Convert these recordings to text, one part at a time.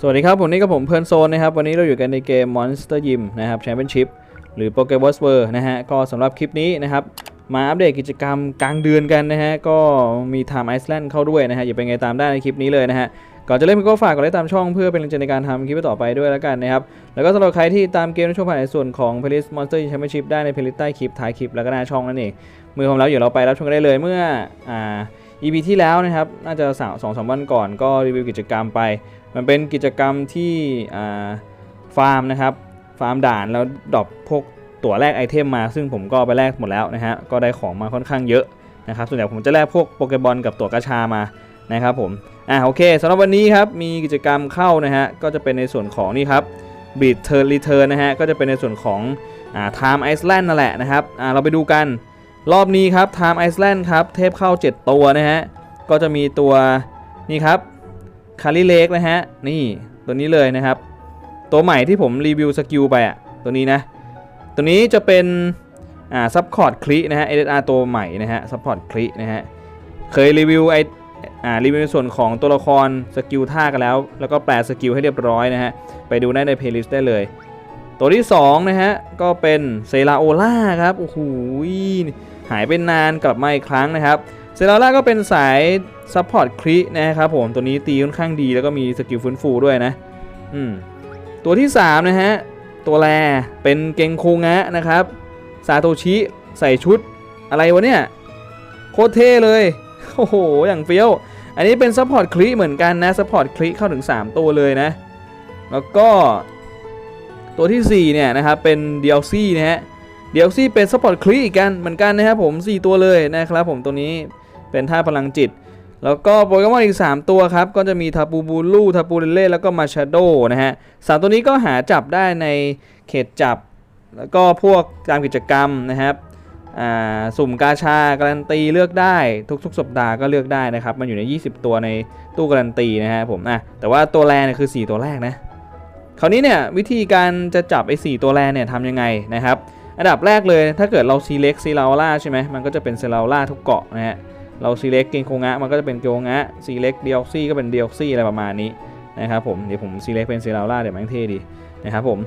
สวัสดีครับ ผมนี่ก็ผมเพลิร์นโซนนะครับ วันนี้เราอยู่กันในเกม Monster Gym นะครับแชมเปี้ยนชิพหรือ Pokemon w o r นะฮะ ก็สำหรับคลิปนี้นะครับ มาอัปเดตกิจกรรมกลางเดือนกันนะฮะ ก็มี Time Iceland เข้าด้วยนะฮะ อย่าไปไงตามได้ในคลิปนี้เลยนะฮะ ก่อนจะเล่นก็ฝากกดไลค์ตามช่องเพื่อเป็นกำลังใจในการทำคลิปต่อไปด้วยแล้วกันนะครับ แล้วก็สำหรับใครที่ตามเกมในช่วงผ่านในส่วนของ playlist Monster Championship ได้ใน playlist ใต้คลิปท้ายคลิปแล้วก็หน้าช่องนั่นเองมือของเราอยู่เราไปรับชมกันได้เลยเมื่ออ่า EP ที่แล้วนะครับน่าจะสามสองสามวันก่อนก็รีวิวกิจกรรมไป มันเป็นกิจกรรมที่ฟาร์มนะครับฟาร์มด่านแล้วดรอปพวกตั๋วแลกไอเทมมา ซึ่งผมก็ไปแลกหมดแล้วนะฮะก็ได้ของมาค่อนข้างเยอะนะครับส่วนใหญ่ผมจะแลกพวกโปเกบอลกับตั๋วกระชามานะครับผมอ่าโอเคสำหรับวันนี้ครับมีกิจกรรมเข้านะฮะก็จะเป็นในส่วนของนี่ครับบีดเทอร์รีเทิร์นนะฮะก็จะเป็นในส่วนของอ่า Time Iceland นั่นแหละนะครับอ่าเราไปดูกัน รอบนี้ครับ Time Iceland ครับเทพเข้า 7 ตัวนะฮะ ก็จะมีตัวนี่ครับคาริเลกนะฮะ นี่ตัวนี้เลยนะครับ ตัวใหม่ที่ผมรีวิวสกิลไปอะตัวนี้นะ ตัวนี้จะเป็นอ่าซับคอร์ดคลินะฮะ SSR ตัวใหม่นะฮะซับคอร์ดคลินะฮะ เคยรีวิวไออ่ารีวิวในส่วนของตัวละครสกิลท่ากันแล้ว แล้วก็แปลสกิลให้เรียบร้อยนะฮะ ไปดูได้ในเพลย์ลิสต์ได้เลย ตัวที่2นะฮะก็เป็นเซราโอล่าครับโอ้โหหายไปนานกลับมาอีกครั้งนะครับเซราโอล่าก็เป็นสายซัพพอร์ตครินะครับผมตัวนี้ตีค่อนข้างดีแล้วก็มีสกิลฟื้นฟูด้วยนะอืมตัวที่3นะฮะตัวแรเป็นเกงโคงะนะครับซาโตชิใส่ชุดอะไรวะเนี่ยโคตรเท่เลยโอ้โหอย่างเฟี้ยวอันนี้เป็นซัพพอร์ตคลิเหมือนกันนะซัพพอร์ตคลิเข้าถึง 3 ตัวเลยนะ แล้วก็ ตัวทีสี่4เนี่ยนะครับเป็น DLC นะฮะ DLC เป็นซัพพอร์ตคลิอีกกันเหมือนกันนะครับผม 4 ตัวเลยนะครับผมตัวนี้เป็นท่าพลังจิต แล้วก็โปเกมอนอีก 3 ตัวครับ ก็จะมีทาปูบูลูทาปูเรเล่แล้วก็มาชาโดนะฮะสามตัวนี้ก็หาจับได้ในเขตจับ แล้วก็พวกตามกิจกรรมนะครับอ่าสุ่มกาชาการันตีเลือกได้ทุกๆสัปดาห์ก็เลือกได้นะครับ มันอยู่ใน 20 ตัวในตู้การันตีนะฮะผมอะแต่ว่าตัวแรกเนี่ยคือ 4 ตัวแรกนะ คราวนี้เนี่ยวิธีการจะจับไอ้4ตัวแรกเนี่ยทำยังไงนะครับ อันดับแรกเลยถ้าเกิดเรา select ซีลาล่าใช่ไหมมันก็จะเป็นซีลาล่าทุกเกาะนะฮะเรา select เกงโคงะมันก็จะเป็นเกงโคงะ select เดียซี่ก็เป็นเดียซี่อะไรประมาณนี้นะครับผมเดี๋ยวผม select เป็นซีลาล่าเดี๋ยวมันเท่ดีนะครับผม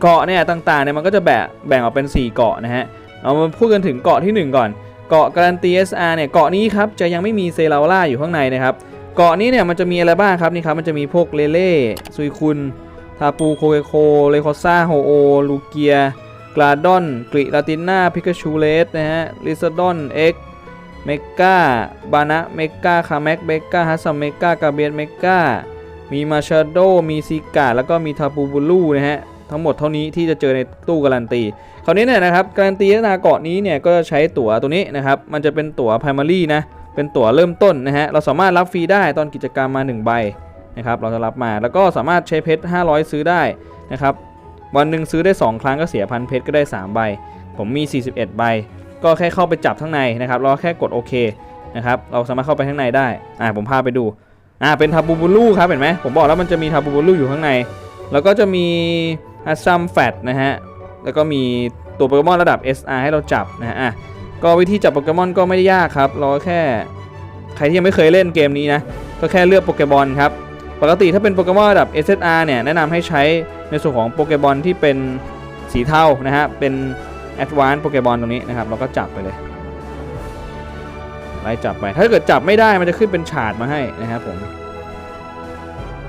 เกาะเนี่ยต่างๆเนี่ยมันก็จะแบ่งแบ่งออกเป็น 4 เกาะนะฮะเรามาพูดกันถึงเกาะทีหนึ่1 ก่อนเกาะการันตี SR เนี่ยเกาะนี้ครับจะยังไม่มีเซราล่าอยู่ข้างในนะครับเกาะนี้เนี่ยมันจะมีอะไรบ้างครับนี่ครับมันจะมีพวกเลเล่ซุยคุน ทาปูโคเอโค เลคอซ่าโฮโอ ลูเกีย กลาดอน กริลาติน่า พิกาชูเลสนะฮะ ลิซดอนเอ็กเมกาบานะเมกาคาแม็กเมกาฮัสซัมเมกากาเบียนเมกามีมาชาโด มีซิกาแล้วก็มีทาปูบูลูนะฮะ ทั้งหมดเท่านี้ที่จะเจอในตู้การันตี คราวนี้เนี่ยนะครับ การันตีนาเกาะนี้เนี่ยก็จะใช้ตั๋วตัวนี้นะครับ มันจะเป็นตั๋ว primary นะ เป็นตั๋วเริ่มต้นนะฮะ เราสามารถรับฟรีได้ตอนกิจกรรมมา 1 ใบ นะครับเราจะรับมาแล้วก็สามารถใช้เพชร 500 ซื้อได้นะครับวันหนึ่งซื้อได้ 2 ครั้งก็เสียพันเพชรก็ได้ 3 ใบ ผมมี 41 ใบ ก็แค่เข้าไปจับข้างในนะครับเราแค่กดโอเคนะครับเราสามารถเข้าไปข้างในได้อ่าผมพาไปดูอ่าเป็นทาบูบูลูครับเห็นไหมผมบอกแล้วมันจะมีทาบูบูลูอยู่ข้างใน แล้วก็จะมีฮัซัมแฟตนะฮะแล้วก็มีตัวโปเกมอนระดับ SR ให้เราจับนะฮะอะก็วิธีจับโปเกมอนก็ไม่ได้ยากครับ เราก็แค่ใครที่ยังไม่เคยเล่นเกมนี้นะก็แค่เลือกโปเกมอนครับ ปกติถ้าเป็นโปเกมอนระดับ SSR เนี่ยแนะนำให้ใช้ในส่วนของโปเกมอนที่เป็นสีเทานะฮะ เป็น Advanced โปเกมอนตรงนี้นะครับเราก็จับไปเลยไล่จับไป ถ้าเกิดจับไม่ได้มันจะขึ้นเป็นฉาดมาให้นะครับผม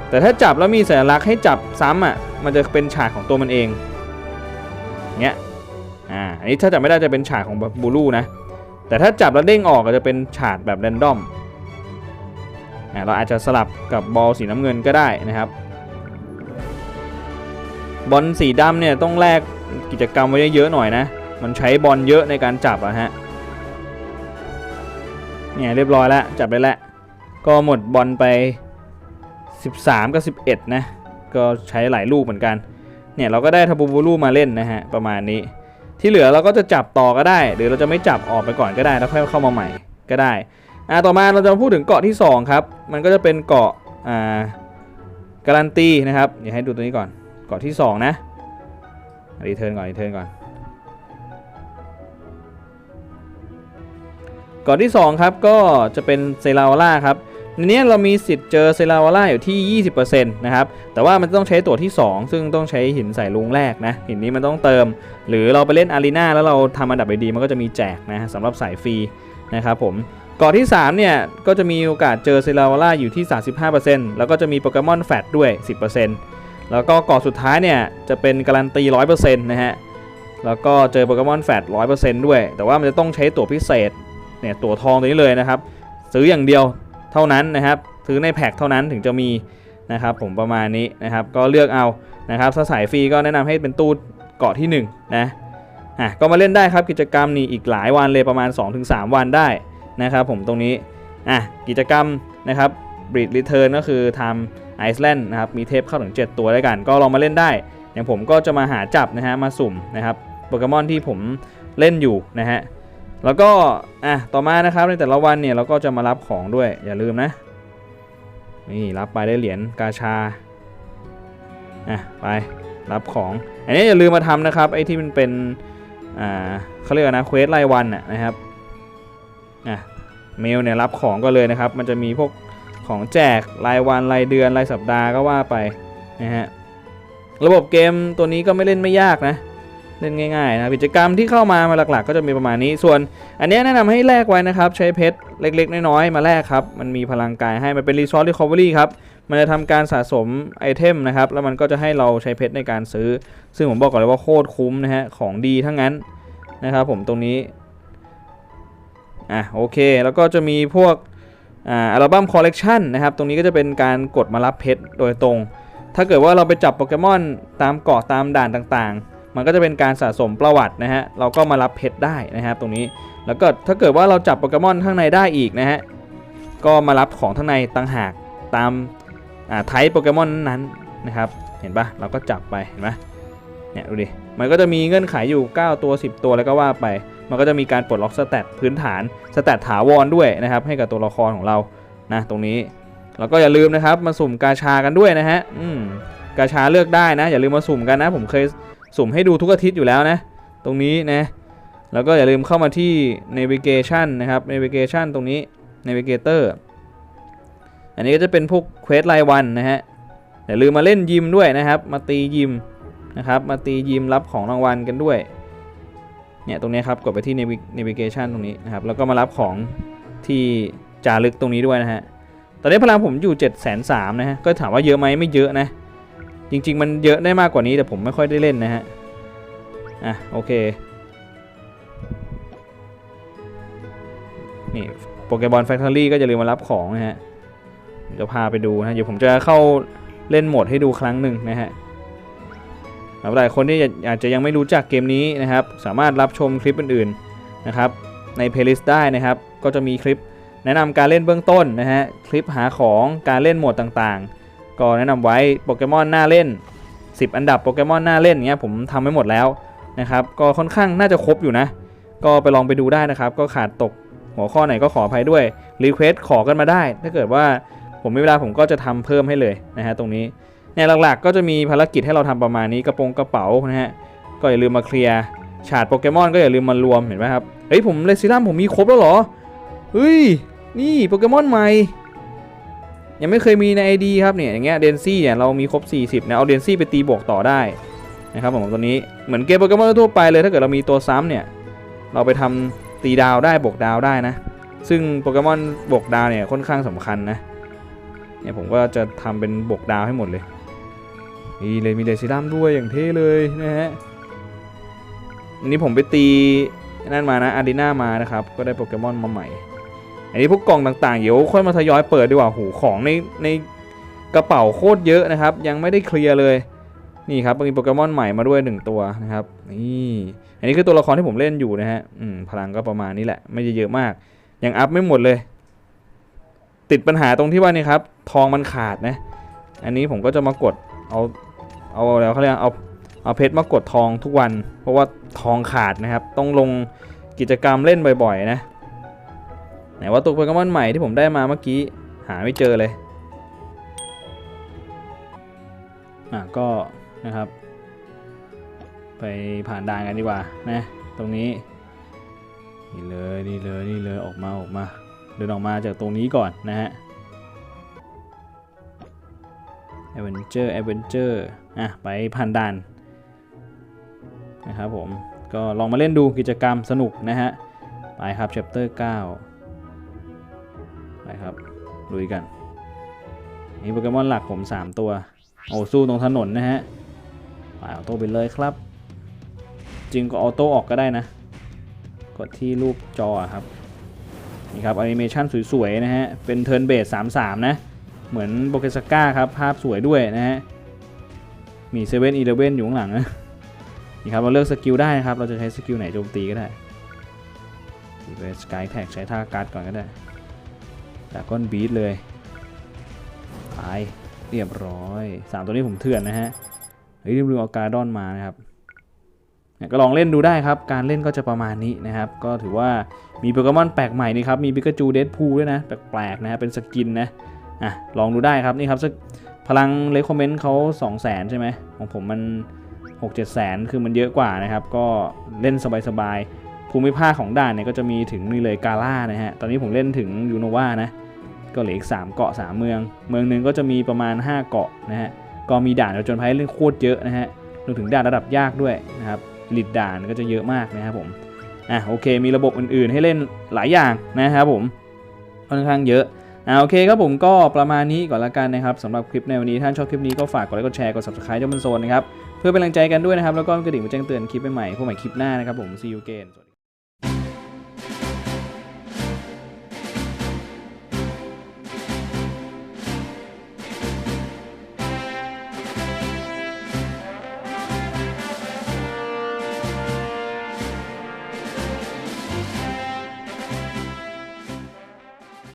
แต่ถ้าจับแล้วมีสัญลักษณ์ให้จับซ้ำอะ มันจะเป็นฉากของตัวมันเอง เงี้ย อ่า อันนี้ถ้าจับไม่ได้จะเป็นฉากของบูลูนะ แต่ถ้าจับแล้วเด้งออกก็จะเป็นฉากแบบแรนดอม เราอาจจะสลับกับบอลสีน้ำเงินก็ได้นะครับบอลสีดำเนี่ยต้องแลกกิจกรรมไว้เยอะๆหน่อยนะ มันใช้บอลเยอะในการจับอะฮะเนี่ยเรียบร้อยแล้วจับได้แล้วก็หมดบอลไป 13 กับ 11 นะ ก็ใช้หลายลูกเหมือนกัน เนี่ยเราก็ได้ทาบูบูลูมาเล่นนะฮะประมาณนี้ ที่เหลือเราก็จะจับต่อก็ได้ หรือเราจะไม่จับออกไปก่อนก็ได้ แล้วค่อยเข้ามาใหม่ก็ได้ อ่าต่อมาเราจะมาพูดถึงเกาะที่ 2 ครับ มันก็จะเป็นเกาะอ่าการันตีนะครับเดี๋ยวให้ดูตัวนี้ก่อนเกาะที่ 2 นะรีเทิร์นก่อนรีเทิร์นก่อนเกาะที่ 2 ครับก็จะเป็นเซราวล่าครับในนี้เรามีสิทธิ์เจอเซราวาร่าอยู่ที่ 20%นะครับแต่ว่ามันต้องใช้ตั๋วที่ 2 ซึ่งต้องใช้หินใส่ลุงแรกนะหินนี้มันต้องเติม หรือเราไปเล่นอารีนาแล้วเราทำอันดับไปดีมันก็จะมีแจกนะสำหรับสายฟรีนะครับผม เกาะที่ 3 เนี่ย ก็จะมีโอกาสเจอเซราวาร่าอยู่ที่ 35%แล้วก็จะมีโปเกมอนแฟตด้วย 10%แล้วก็เกาะสุดท้ายเนี่ย จะเป็นการันตี 100%นะฮะ แล้วก็เจอโปเกมอนแฟต100%ด้วย แต่ว่ามันจะต้องใช้ตั๋วพิเศษ เนี่ย ตั๋วทองตัวนี้เลยนะครับ ซื้ออย่างเดียวเท่านั้นนะครับ ซื้อในแพ็คเท่านั้นถึงจะมีนะครับผมประมาณนี้นะครับ ก็เลือกเอานะครับ ถ้าสายฟรีก็แนะนำให้เป็นตู้เกาะที่1นะ อะ ก็มาเล่นได้ครับกิจกรรมนี่อีกหลายวันเลยประมาณ 2-3 วันได้ นะครับผมตรงนี้อะกิจกรรมนะครับ Breed Return ก็คือทำไอซ์แลนด์นะครับมีเทปเข้าถึง 7 ตัวด้วยกัน ก็ลองมาเล่นได้ อย่างผมก็จะมาหาจับนะฮะมาสุ่มนะครับโปเกมอนที่ผมเล่นอยู่นะฮะแล้วก็อะต่อมานะครับในแต่ละวันเนี่ยเราก็จะมารับของด้วยอย่าลืมนะนี่รับไปได้เหรียญกาชาอะไปรับของ อันนี้อย่าลืมมาทำนะครับไอ้ที่มันเป็นอ่าเขาเรียกนะเควสรายวันน่ะนะครับ อะเมลเนี่ยรับของก็เลยนะครับ มันจะมีพวกของแจกรายวันรายเดือนรายสัปดาห์ก็ว่าไปนะฮะระบบเกมตัวนี้ก็ไม่เล่นไม่ยากนะเล่นง่ายๆนะกิจกรรมที่เข้ามามาหลักๆ ก็จะมีประมาณนี้ส่วน อันนี้แนะนำให้แลกไว้นะครับ ใช้เพชรเล็กๆ น้อยๆ มาแลกครับ มันมีพลังกายให้มันเป็น Resource Recovery ครับ มันจะทำการสะสมไอเทมนะครับ แล้วมันก็จะให้เราใช้เพชรในการซื้อ ซึ่งผมบอกก่อนเลยว่าโคตรคุ้มนะฮะของดีทั้งนั้นนะครับผมตรงนี้ อะโอเค แล้วก็จะมีพวกอ่าอัลบั้มคอลเลกชันนะครับ ตรงนี้ก็จะเป็นการกดมารับเพชรโดยตรง ถ้าเกิดว่าเราไปจับโปเกมอนตามเกาะตามด่านต่างๆ มันก็จะเป็นการสะสมประวัตินะฮะ เราก็มารับเพชรได้นะครับ ตรงนี้ แล้วก็ถ้าเกิดว่าเราจับโปเกมอนข้างในได้อีกนะฮะ ก็มารับของข้างในต่างหากตามอ่าไทป์โปเกมอนนั้นนะครับ เห็นปะเราก็จับไป เห็นไหมเนี่ยดูดิ มันก็จะมีเงื่อนไขอยู่ 9 ตัว 10 ตัวแล้วก็ว่าไป มันก็จะมีการปลดล็อกสแตทพื้นฐานสแตทถาวรด้วยนะครับให้กับตัวละครของเรานะตรงนี้แล้วก็อย่าลืมนะครับมาสุ่มกาชากันด้วยนะฮะอืมกาชาเลือกได้นะอย่าลืมมาสุ่มกันนะ ผมเคยสุ่มให้ดูทุกอาทิตย์อยู่แล้วนะ ตรงนี้นะแล้วก็อย่าลืมเข้ามาที่ navigation นะครับ navigation ตรงนี้ navigator อันนี้ก็จะเป็นพวกเควสรายวันนะฮะอย่าลืมมาเล่นยิมด้วยนะครับ มาตียิมนะครับ มาตียิมรับของรางวัลกันด้วย เนี่ยตรงนี้ครับกดไปที่ navigation ตรงนี้นะครับแล้วก็มารับของที่จารึกตรงนี้ด้วยนะฮะตอนนี้พลังผมอยู่7 3 0 0 0นะฮะก็ถามว่าเยอะไหมไม่เยอะนะ จริง ๆ มันเยอะได้มากกว่านี้แต่ผมไม่ค่อยได้เล่นนะฮะอะโอเคนี่โปเก b อนแฟคทอรี่ก็อย่าลืมมารับของนะฮะเดี๋ยวจะพาไปดูนะเดี๋ยวผมจะเข้าเล่นโหมดให้ดูครั้งหนึ่งนะฮะ หรับหลายคนที่อาจจะยังไม่รู้จักเกมนี้นะครับ สามารถรับชมคลิปอื่นๆนะครับ ในเพลย์ลิสต์ได้นะครับ ก็จะมีคลิปแนะนำการเล่นเบื้องต้นนะฮะ คลิปหาของการเล่นโหมดต่างๆ ก็แนะนำไว้โปเกมอนหน่าเล่น 10 อันดับโปเกมอนหน่าเล่นเงี้ยผมทำไว้หมดแล้วนะครับ ก็ค่อนข้างน่าจะครบอยู่นะ ก็ไปลองไปดูได้นะครับ ก็ขาดตกหัวข้อไหนก็ขออภัยด้วยรีเควสขอกันมาได้ ถ้าเกิดว่าผมมีเวลาผมก็จะทำเพิ่มให้เลยนะฮะตรงนี้ เนี่ยหลักๆ ก็จะมีภารกิจให้เราทำประมาณนี้กระโปรงกระเป๋านะฮะก็อย่าลืมมาเคลียร์ฉาดโปเกมอนก็อย่าลืมมารวมเห็นไหมครับเฮ้ยผมเลซิลัมผมมีครบแล้วเหรอเฮ้ยนี่โปเกมอนใหม่ยังไม่เคยมีใน ID ครับเนี่ยอย่างเงี้ยเดนซี่เนี่ยเรามีครบ 40นี่ยเอาเดนซี่ไปตีบวกต่อได้นะครับผมตัวนี้เหมือนเกมโปเกมอนทั่วไปเลยถ้าเกิดเรามีตัวซ้ำเนี่ยเราไปทำตีดาวได้บวกดาวได้นะ ซึ่งโปเกมอนบวกดาวเนี่ยค่อนข้างสำคัญนะเนี่ยผมก็จะทำเป็นบวกดาวให้หมดเลย นี่เลยมีเลซิลัมด้วยอย่างเท่เลยนะฮะอันนี้ผมไปตีนั่นมานะอารีนามานะครับ ก็ได้โปเกมอนมาใหม่ อันนี้พวกกล่องต่างๆ เดี๋ยวค่อยมาทยอยเปิดดีกว่าหูของในในกระเป๋าโคตรเยอะนะครับ ยังไม่ได้เคลียร์เลยนี่ครับมีโปเกมอนใหม่มาด้วย 1 ตัวนะครับนี่อันนี้คือตัวละครที่ผมเล่นอยู่นะฮะพลังก็ประมาณนี้แหละ ไม่ได้เยอะมาก ยังอัพไม่หมดเลย ติดปัญหาตรงที่ว่านี่ครับ ทองมันขาดนะ อันนี้ผมก็จะมากดเอา เอาแล้วเขาเรียกเอาเอาเพชรมากดทองทุกวัน เพราะว่าทองขาดนะครับ ต้องลงกิจกรรมเล่นบ่อยๆ นะไหนว่าตัวโปเกมอนใหม่ที่ผมได้มาเมื่อกี้หาไม่เจอเลยอะก็นะครับ ไปผ่านด่านกันดีกว่านะตรงนี้นี่เลยนี่เลยนี่เลยออกมาออกมา เดินออกมาจากตรงนี้ก่อนนะฮะ Adventure Adventure อะไปผ่านด่านนะครับผมก็ลองมาเล่นดูกิจกรรมสนุกนะฮะ ไปครับ Chapter 9 ไปครับลุยกัน นี่โปเกมอนหลักผม 3 ตัว โอ้สู้ตรงถนนนะฮะไปออโต้ไปเลยครับ จริงก็ออโต้ออกก็ได้นะ กดที่รูปจอครับ นี่ครับแอนิเมชันสวย ๆ นะฮะ เป็นเทิร์นเบส33 นะ เหมือนโปเกสก้าครับภาพสวยด้วยนะฮะมีเซเว่นอีเลเว่นอยู่ข้างหลังนะนี่ครับเราเลือกสกิลได้นะครับเราจะใช้สกิลไหนโจมตีก็ได้ตีไปสกายแท็กใช้ท่าการ์ดก่อนก็ได้จาก้อนบีทเลยตายเรียบร้อย 3 ตัวนี้ผมเถื่อนนะฮะเฮ้ยลืมเอาการ์ดอนมานะครับนี่ก็ลองเล่นดูได้ครับ การเล่นก็จะประมาณนี้นะครับ ก็ถือว่ามีโปเกมอนแปลกใหม่นี่ครับ มีปิกาจูเดดพูด้วยนะ แปลกๆนะฮะเป็นสกินนะ อะลองดูได้ครับนี่ครับสักพลังเลคคอมเมนต์เขา2 0 0 0 0 0ใช่ไหมของผมมัน 6 7แสนคือมันเยอะกว่านะครับ ก็เล่นสบายๆ ภูมิภาคของด่านเนี่ยก็จะมีถึงนี่เลยกาล่านะฮะ ตอนนี้ผมเล่นถึงยูโนวานะ ก็เหลืออีก 3 เกาะ 3 เมือง เมืองหนึ่งก็จะมีประมาณ 5 เกาะนะฮะ ก็มีด่านจญภัยเล่นโคตรเยอะนะฮะรวมถึงด่านระดับยากด้วยนะครับลิดด่านก็จะเยอะมากนะครับผม อะโอเค มีระบบอื่นๆ ให้เล่นหลายอย่างนะครับผม ค่อนข้างเยอะ อ่าโอเคครับผมก็ประมาณนี้ก่อนละกันนะครับสำหรับคลิปในวันนี้ท่านชอบคลิปนี้ก็ฝากกดไลค์กดแชร์กด subscribe เจ้ามันโซนนะครับเพื่อเป็นกำลังใจกันด้วยนะครับแล้วก็กระดิ่งมาแจ้งเตือนคลิปใหม่ๆพวกใหม่คลิปหน้านะครับผม see you again